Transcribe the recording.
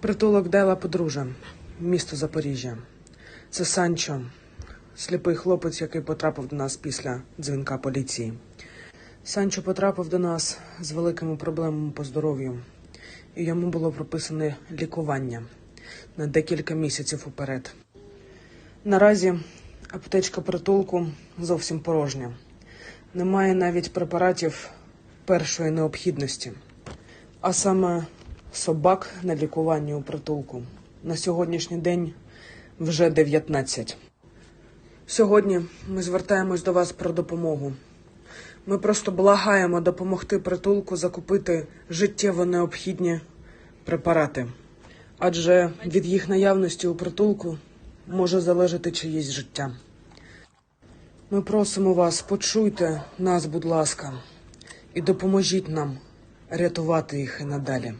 Притулок Дела Подружжя, місто Запоріжжя. Це Санчо, сліпий хлопець, який потрапив до нас після дзвінка поліції. Санчо потрапив до нас з великими проблемами по здоров'ю, і йому було прописане лікування на декілька місяців уперед. Наразі аптечка притулку зовсім порожня. Немає навіть препаратів першої необхідності, а саме собак на лікуванні у притулку. На сьогоднішній день вже 19. Сьогодні ми звертаємось до вас про допомогу. Ми просто благаємо допомогти притулку закупити життєво необхідні препарати, адже від їх наявності у притулку може залежати чиєсь життя. Ми просимо вас, почуйте нас, будь ласка, і допоможіть нам рятувати їх і надалі.